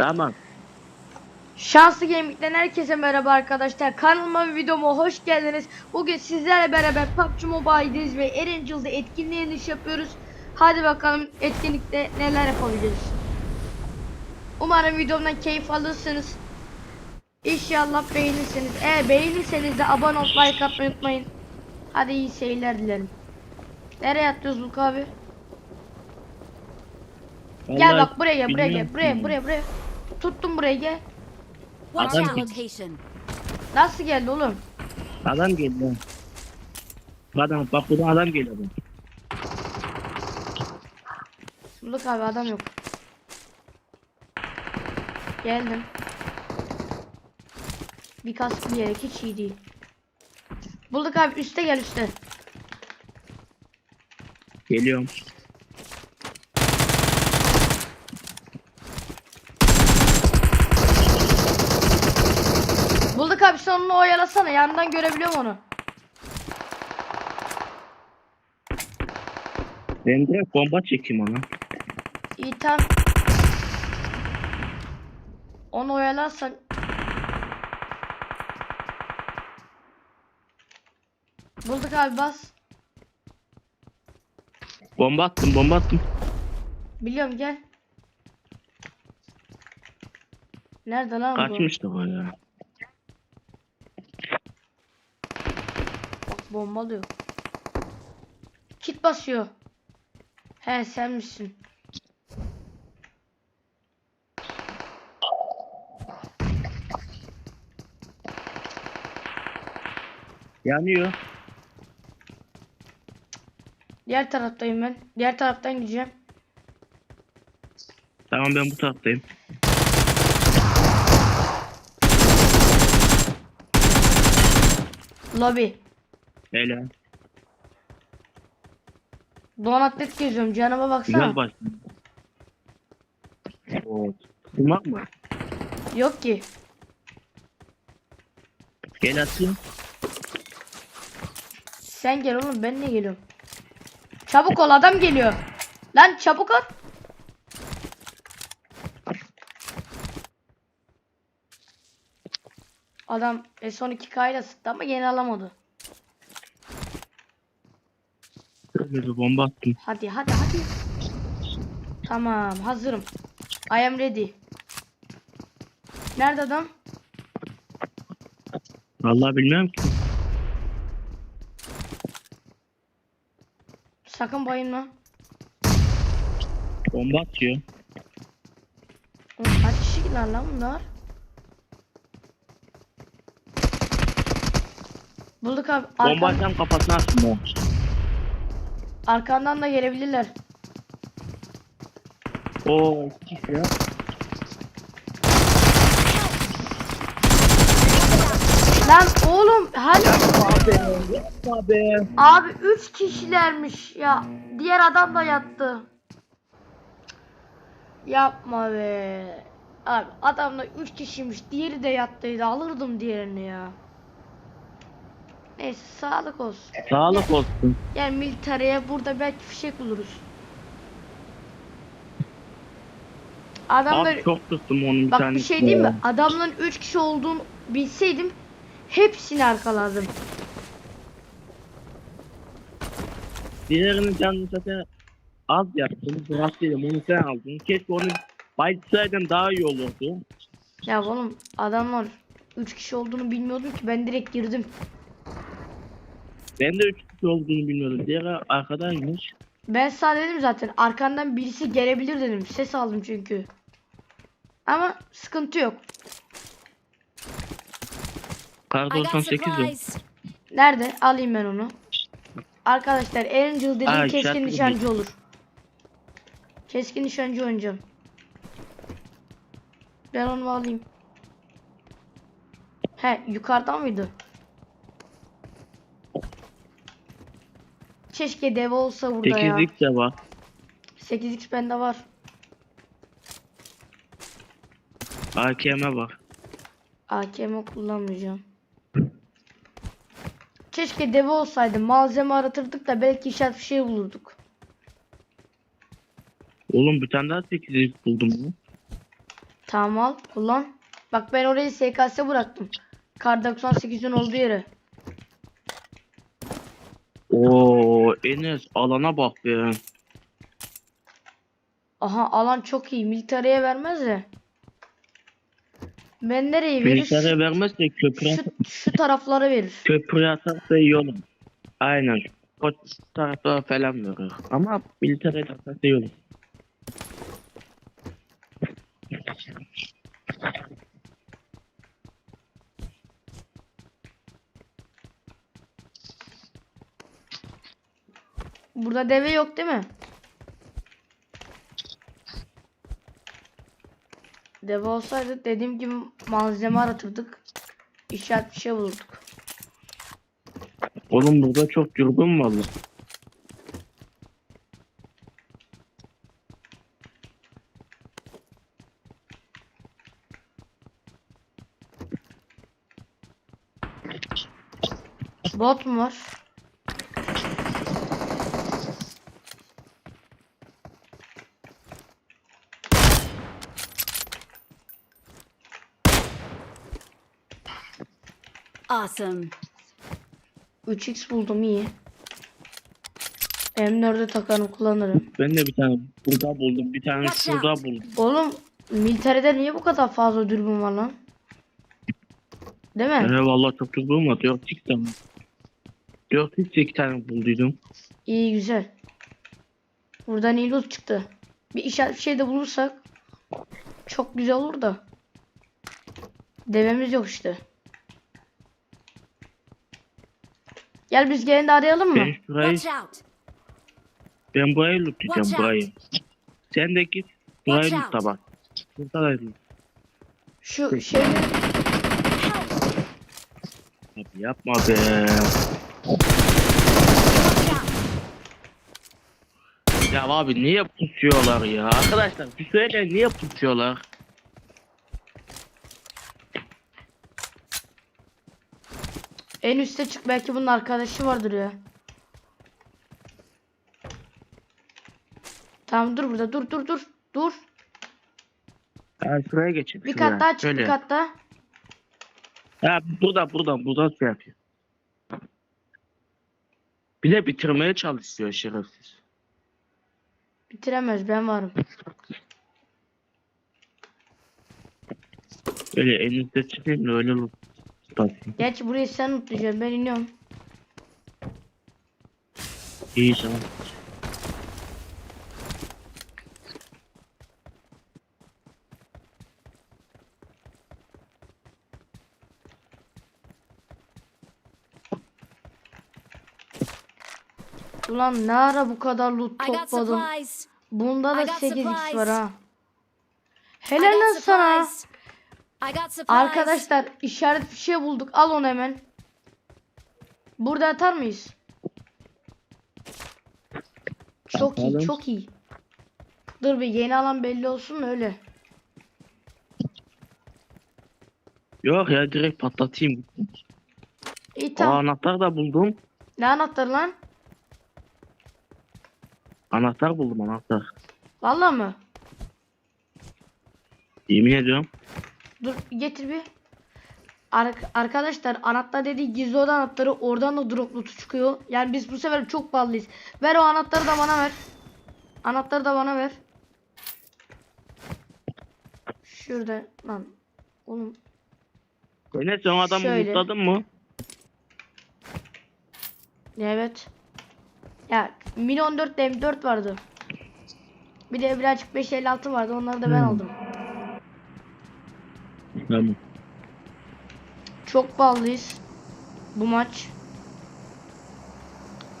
Tamam. Şanslı Gaming'den herkese merhaba arkadaşlar. Kanalıma ve videoma hoş geldiniz. Bugün sizlerle beraber PUBG Mobile'deyiz ve Erangel'da etkinliğini iş yapıyoruz. Hadi bakalım etkinlikte neler yapabiliriz. Umarım videomdan keyif alırsınız. İnşallah beğenirsiniz. Eğer beğenirseniz de abone olup like atmayı unutmayın. Hadi iyi seyirler dilerim. Nereye atlıyoruz Luka abi? Gel Vallahi bak buraya gel buraya gel buraya ki. buraya buraya. Tuttum buraya gel. Watch Adam out location. Nasıl geldi oğlum? Adam geliyor. Adam bak burada adam geliyor. Bulduk abi adam yok. Geldim. Bir kask bir yere hiç iyi değil. Bulduk abi üste gel üste. Geliyorum. Bulduk abi sen onu oyalasana yandan görebiliyorum onu. Ben de bomba çekeyim ona. İyi tamam. Onu oyalarsan. Bulduk abi bas. Bomba attım bomba attım. Biliyorum gel. Nerede lan bu? Kaçmıştı o ya. Bombalıyor. Kit basıyor. He sen misin? Yanıyor. Diğer taraftayım ben. Diğer taraftan gideceğim. Tamam ben bu taraftayım. Lobby. Hele. Doğan atlet geziyorum. Canıma baksana. Güzel başladı. Oo. Tutmak mı? Yok ki. Gel atayım. Sen gel oğlum ben niye geliyorum? Çabuk ol adam geliyor. Lan çabuk ol. Adam son 2 kayla sıktı ama yine alamadı. Şöyle bir bomba attım. Hadi hadi hadi. Tamam hazırım. I am ready. Nerede adam? Vallahi bilmiyorum ki. Sakın bayılma. Bomba atıyor. Oğlum kaç kişiler lan bunlar? Bulduk abi. Bomba atsam kafasına attım. Arkandan da gelebilirler. Oo iki kişi ya. Lan oğlum hadi. Abi. Abi 3 kişilermiş ya. Diğer adam da yattı. Yapma be. Abi adamda 3 kişiymiş. Diğeri de yattıydı. Alırdım diğerini ya. Neyse sağlık olsun. Sağlık olsun. Yani militereye burada belki fişek buluruz. Adamlar Abi çok tuttum onun bir bak bir şey diyeyim mi? Adamların 3 kişi olduğunu bilseydim hepsini arkalardım. Diğerinin canını zaten az yaptım. Bıraktıydım onu sen aldın. Keşke onu bayılsaydım daha iyi olurdu. Ya oğlum adamlar 3 kişi olduğunu bilmiyordum ki ben direkt girdim. Ben de üç kişi olduğunu bilmiyordum. Diğeri arkadaymış. Ben sana dedim zaten arkandan birisi gelebilir dedim. Ses aldım çünkü. Ama sıkıntı yok. Kar I got 98 o. supplies. Nerede? Alayım ben onu. Arkadaşlar Erangel dediğim Ay, keskin nişancı olur. Keskin nişancı oynayacağım. Ben onu alayım. He yukarıdan mıydı? Keşke dev olsa burada ya. 8'lik de var. 8x bende var. AKM var. AKM kullanmayacağım. Keşke deve olsaydı. Malzeme aratırdık da belki işaret bir şey bulurduk. Oğlum bir tane daha 8'lik buldum. ya. Tamam al kullan. Bak ben orayı SKS bıraktım. Kar 98'in olduğu yere. Oo Enes alana bak be. Aha alan çok iyi. Military'e vermez de. Ben nereye verir? Militere vermezse köprü, Şu, şu taraflara verir. köprü atarsa iyi olur. Aynen. O taraflara falan verir. Ama militere atarsa iyi olur. Burada deve yok değil mi? Deve olsaydı dediğim gibi malzeme aratırdık. İşaret bir şey bulurduk. Oğlum burada çok dürbün var lan. Bot mu var? Awesome. 3x buldum iyi. M4'e takarım kullanırım. Ben de bir tane burada buldum. Bir tane şurada buldum. Oğlum militeride niye bu kadar fazla dürbün var lan? Değil mi? Ee, vallahi çok dürbün var. 4 tane. 4 iki tane bulduydum. İyi güzel. Buradan iyi loot çıktı. Bir işaret bir şey de bulursak çok güzel olur da. Devemiz yok işte. Gel biz gelin de arayalım mı? Ben şurayı, ben burayı lootlayacağım burayı. Sen de git burayı lootla bak. Burada da loot. Şu şey. Abi yapma be. Ya abi niye pusuyorlar ya? Arkadaşlar bir söyle niye pusuyorlar? En üste çık belki bunun arkadaşı vardır ya. Tamam dur burada dur dur dur dur. Ha şuraya geçin. Bir şuraya. kat daha çık Şöyle. bir kat daha. Ha burada burada burada şey yapıyor. Bir de bitirmeye çalışıyor şerefsiz. Bitiremez ben varım. Öyle elinizde çıkayım da öyle loot basayım. Gerçi burayı sen unutacaksın ben iniyorum. İyi tamam. Ulan ne ara bu kadar loot topladım. Bunda da I got 8x var ha. Helal lan sana. Arkadaşlar işaret bir şey bulduk. Al onu hemen. Burada atar mıyız? Çok iyi, Atalım. çok iyi. Dur bir yeni alan belli olsun öyle. Yok ya direkt patlatayım. İyi O tamam. anahtar da buldum. Ne anahtarı lan? Anahtar buldum anahtar. Vallahi mı? Yemin ediyorum. Dur getir bir. Ar- arkadaşlar anahtar dediği gizli oda anahtarı oradan da drop lootu çıkıyor. Yani biz bu sefer çok ballıyız. Ver o anahtarı da bana ver. Anahtarı da bana ver. Şurada lan. Oğlum Enes sen o adamı Şöyle. lootladın mı? evet. Ya Mini 14 de M4 vardı. Bir de birazcık 556 vardı. Onları da ben Hmm. aldım. Tamam. Çok ballıyız. Bu maç.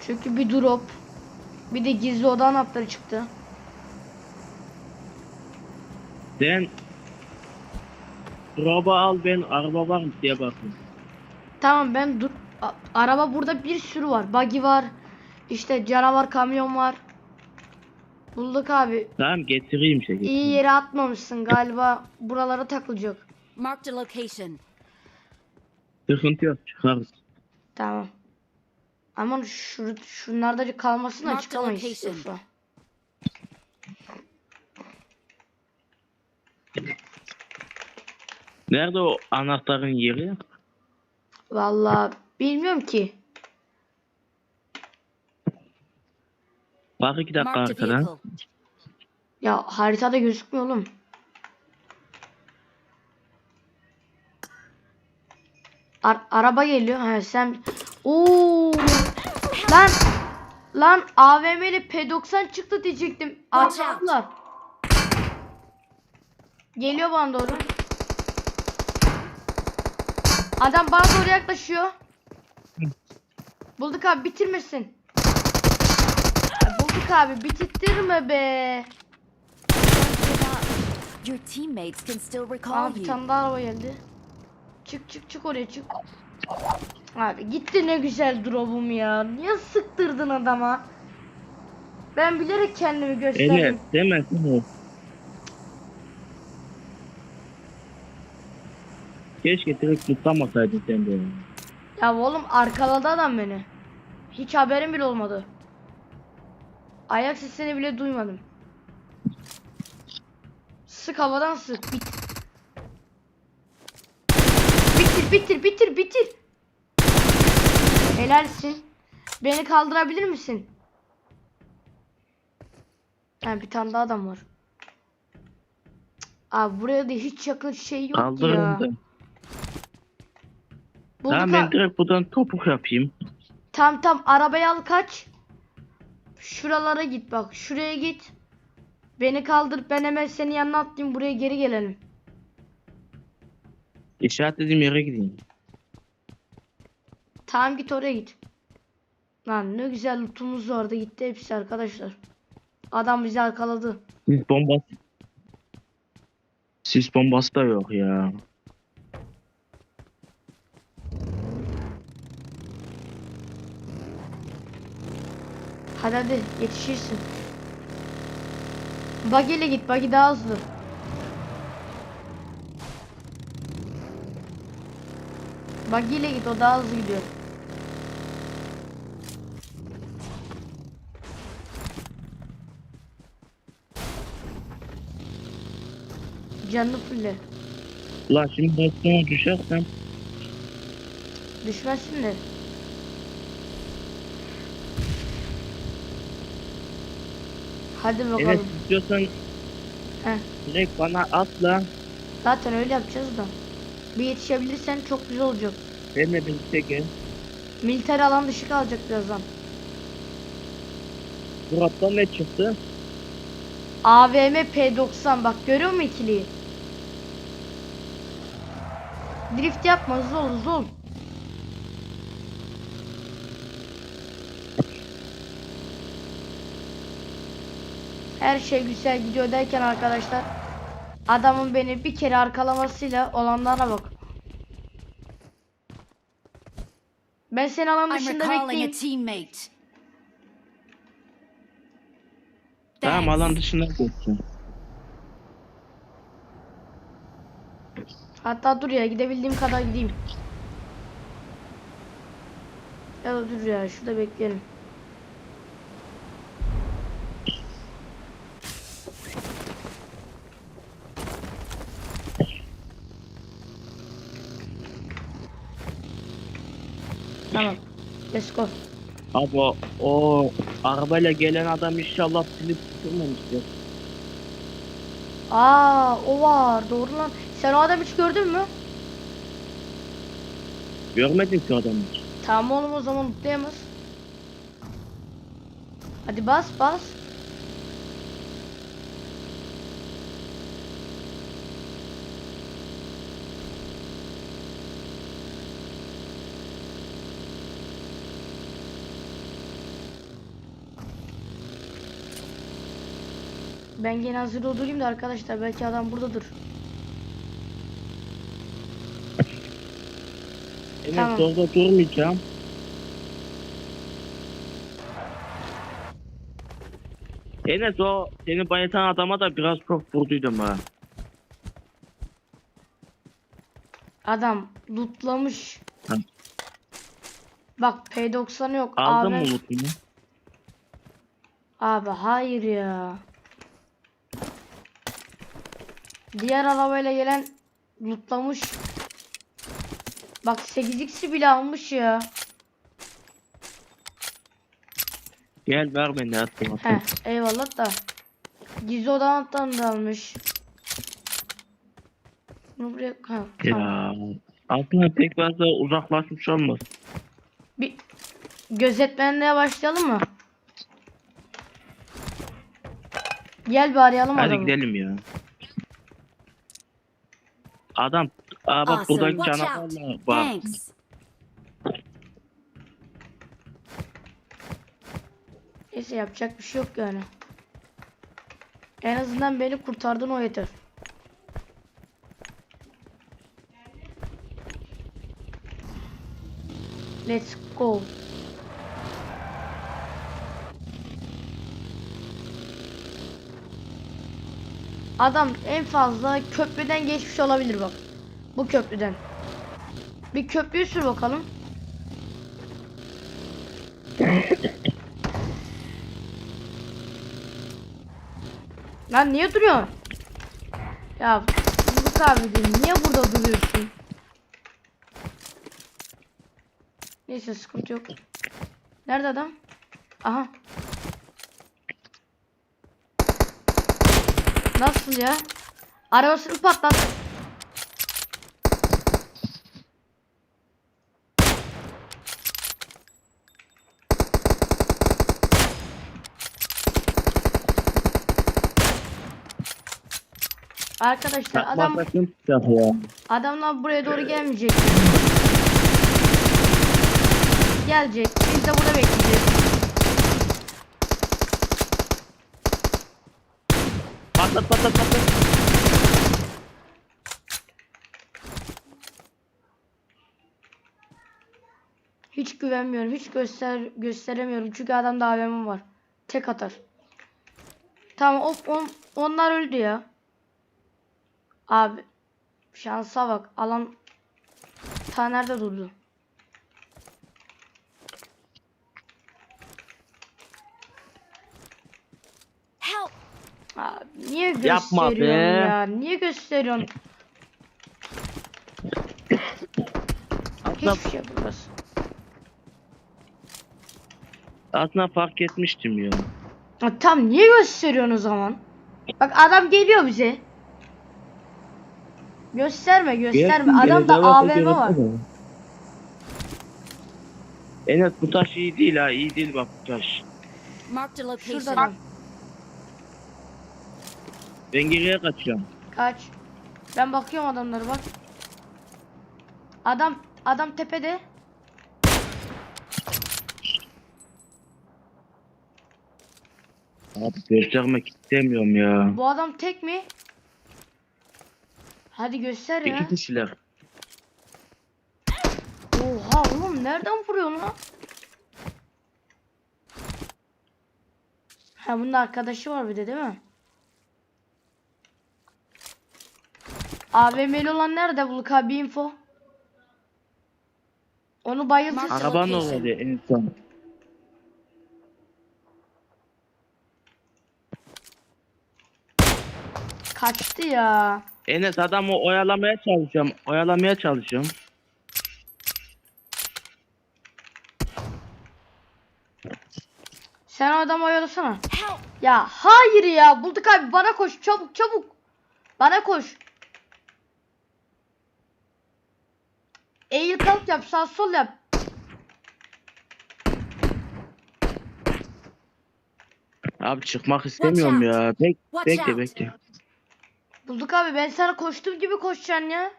Çünkü bir drop. Bir de gizli oda anahtarı çıktı. Sen Drop'u al ben araba var mı diye bakayım. Tamam ben dur. Araba burada bir sürü var. Buggy var. İşte canavar kamyon var. Bulduk abi. Tamam getireyim şey. İyi getireyim. yere atmamışsın galiba. Buralara takılacak. Marked a location. Sıkıntı yok çıkarız. Tamam. Ama şu, şunlarda kalmasın da Mark the çıkamayız. location. yoksa. Nerede o anahtarın yeri? Vallahi bilmiyorum ki. Bak iki dakika Marked a arkadan. vehicle. Ya haritada gözükmüyor oğlum. Ar- araba geliyor. Ha sen Oo! Lan lan AVM ile P90 çıktı diyecektim. Arkadılar. Geliyor bana doğru. Adam bana doğru yaklaşıyor. Bulduk abi bitirmesin. Bulduk abi bitirttirme be. Your teammates can still recall you. tane daha araba geldi. Çık çık çık oraya çık. Abi gitti ne güzel drop'um ya. Niye sıktırdın adama? Ben bilerek kendimi gösterdim. Enes demesin o. Keşke direkt tutlamasaydın sen de. Ya oğlum arkaladı adam beni. Hiç haberim bile olmadı. Ayak sesini bile duymadım. Sık havadan sık. Bit. Bitir bitir bitir. Helalsin. Beni kaldırabilir misin? Ha bir tane daha adam var. Abi buraya da hiç yakın şey yok ya. Kaldırın da. Bulduk Tamam ha- ben direkt buradan topuk yapayım. Tam tam arabayı al kaç. Şuralara git bak. Şuraya git. Beni kaldır. Ben hemen senin yanına atlayayım. Buraya geri gelelim. İşaretlediğim yere gideyim. Tamam git oraya git. Lan ne güzel lootumuz vardı. Gitti hepsi arkadaşlar. Adam bizi arkaladı. Sis bombası. Sis bombası da yok ya. Hadi hadi yetişirsin. Buggy ile git. Buggy daha hızlı. Buggy ile git. O daha hızlı gidiyor. Canını fulle. Ulan şimdi ben sonra düşersem Düşmezsin de. Hadi bakalım. evet istiyorsan Heh. direkt bana atla. Zaten öyle yapacağız da. Bir yetişebilirsen çok güzel olacak. Benimle birlikte gel. Militer alan dışı kalacak birazdan. Murat'tan ne çıktı? AVM P90 bak görüyor musun ikiliyi? Drift yapma hızlı ol hızlı ol. Her şey güzel gidiyor derken arkadaşlar adamın beni bir kere arkalamasıyla olanlara bak. Ben seni alan dışında bekleyeyim. Tamam alan dışına geçsin. Hatta dur ya gidebildiğim kadar gideyim. Ya dur ya şurada bekleyelim. Tamam. Let's go. Abi o, o arabayla gelen adam inşallah silip tutulmamıştır. Aa o var doğru lan. Sen o adamı hiç gördün mü? Görmedim ki adamı. Tamam oğlum o zaman mutlayamaz. Hadi bas bas. Ben gene hazır durayım da arkadaşlar belki adam buradadır. Evet Tamam. orada durmayacağım. Enes o seni bayatan adama da biraz çok vurduydum ha. Adam lootlamış. Ha. Bak P90 yok. Aldın mı lootunu? Abi hayır ya. Diğer arabayla gelen lootlamış. Bak 8x'i bile almış ya. Gel ver beni attım He eyvallah da. Gizli odandan da almış. Bunu buraya ha, tamam. Ya. Aslında pek fazla uzaklaşmış olmaz. Bir gözetmenliğe başlayalım mı? Gel bir arayalım Hadi adamı. gidelim ya. Adam Aa bak Awesome. buradaki Watch bak. Thanks. Neyse yapacak bir şey yok yani. En azından beni kurtardın o yeter. Let's go. Adam en fazla köprüden geçmiş olabilir bak. Bu köprüden. Bir köprüyü sür bakalım. Lan niye duruyorsun? Ya Bulut abi niye burada duruyorsun? Neyse sıkıntı yok. Nerede adam? Aha. Nasıl ya? Arabasını patlat. Arkadaşlar adam ya. Adamlar buraya doğru gelmeyecek. Gelecek. Biz de burada bekleyeceğiz. Patlat patlat patlat. Hiç güvenmiyorum. Hiç göster gösteremiyorum. Çünkü adamda AVM var. Tek atar. Tamam o, on- onlar öldü ya. Abi şansa bak. Alan ta nerede durdu? Niye Yapma gösteriyorsun be. ya? Niye gösteriyorsun? Aslında, Hiçbir şey burası. aslında fark etmiştim ya. Ha, tam niye gösteriyorsun o zaman? Bak adam geliyor bize. Gösterme gösterme. Gelsin, Adamda geleceğe AVM var. bakacağız. Enes bu taş iyi değil ha iyi değil bak bu taş. Marked a location. Şurada adam. Ben geriye kaçıyorum. Kaç. Ben bakıyorum adamlara bak. Adam adam tepede. Abi göstermek istemiyorum ya. Bu adam tek mi? Hadi göster ya. İki kişiler. Oha oğlum nereden vuruyorsun lan? Ha bunun arkadaşı var bir de değil mi? AVM'li olan nerede Buluk abi info? Onu bayıldı. Mark- Araban location. orada en son. Kaçtı ya. Enes adamı oyalamaya çalışıyorum. Oyalamaya çalışıyorum. Sen o adamı oyalasana. Ya hayır ya. Bulduk abi bana koş çabuk çabuk. Bana koş. Eğil kalk yap sağ sol yap. Abi çıkmak istemiyorum Watch ya. Bek Watch bekle out. bekle. Bulduk abi ben sana koştuğum gibi koşacaksın ya.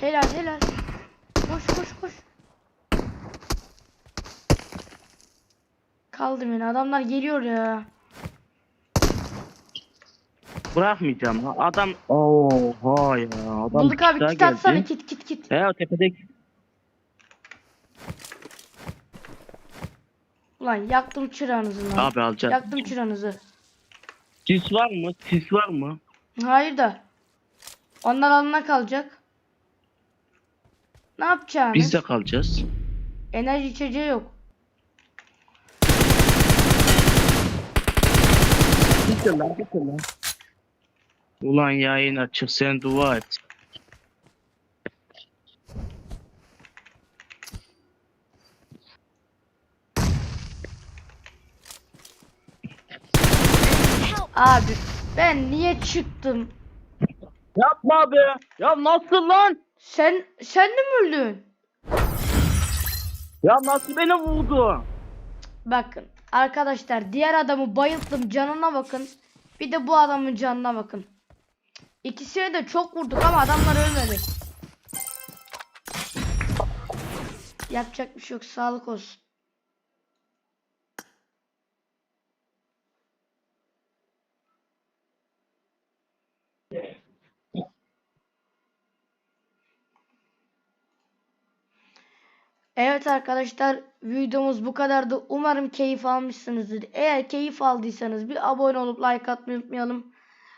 Helal helal. Koş koş koş. Kaldım yine adamlar geliyor ya. Bırakmayacağım. ha. Adam oha ya. Adam Bulduk abi daha kit atsana geldi. kit kit kit. He o tepedeki. Ulan yaktım çırağınızı lan. Abi alacağız. Yaktım çırağınızı. Sis var mı? Sis var mı? Hayır da. Onlar alına kalacak. Ne yapacaksınız? Biz de kalacağız. Enerji içeceği yok. Bitir lan bitir lan. Ulan yayın açık sen dua et. Abi ben niye çıktım? Yapma be. Ya nasıl lan? Sen sen de mi öldün? Ya nasıl beni vurdu? Bakın arkadaşlar diğer adamı bayılttım canına bakın. Bir de bu adamın canına bakın. İkisine de çok vurduk ama adamlar ölmedi. Yapacak bir şey yok sağlık olsun. Evet arkadaşlar videomuz bu kadardı. Umarım keyif almışsınızdır. Eğer keyif aldıysanız bir abone olup like atmayı unutmayalım.